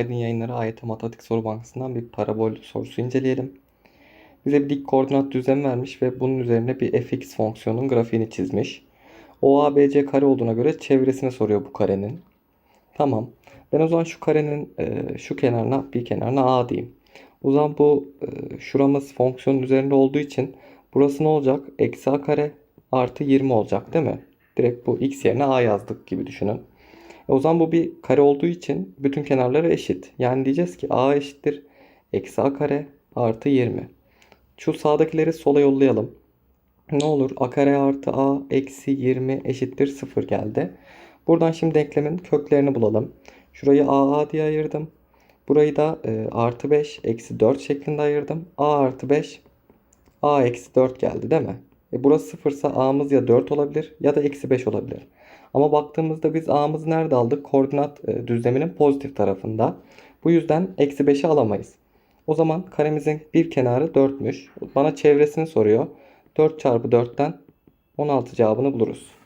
Aydın Yayınları AYT Matematik Soru Bankası'ndan bir parabol sorusu inceleyelim. Bize bir dik koordinat düzlemi vermiş ve bunun üzerine bir fx fonksiyonun grafiğini çizmiş. OABC kare olduğuna göre çevresini soruyor bu karenin. Tamam. Ben o zaman şu karenin e, şu kenarına bir kenarına A diyeyim. O zaman bu e, şuramız fonksiyonun üzerinde olduğu için burası ne olacak? Eksi A kare artı 20 olacak değil mi? Direkt bu x yerine A yazdık gibi düşünün. E o zaman bu bir kare olduğu için bütün kenarları eşit. Yani diyeceğiz ki A eşittir eksi A kare artı 20. Şu sağdakileri sola yollayalım. Ne olur? A kare artı A eksi 20 eşittir 0 geldi. Buradan şimdi denklemin köklerini bulalım. Şurayı AA diye ayırdım. Burayı da e, artı 5 eksi 4 şeklinde ayırdım. A artı 5 A eksi 4 geldi değil mi? E burası 0 ise A'mız ya 4 olabilir ya da eksi 5 olabilir. Ama baktığımızda biz A'mızı nerede aldık? Koordinat e, düzleminin pozitif tarafında. Bu yüzden eksi 5'i alamayız. O zaman karemizin bir kenarı 4'müş. Bana çevresini soruyor. 4 çarpı 4'ten 16 cevabını buluruz.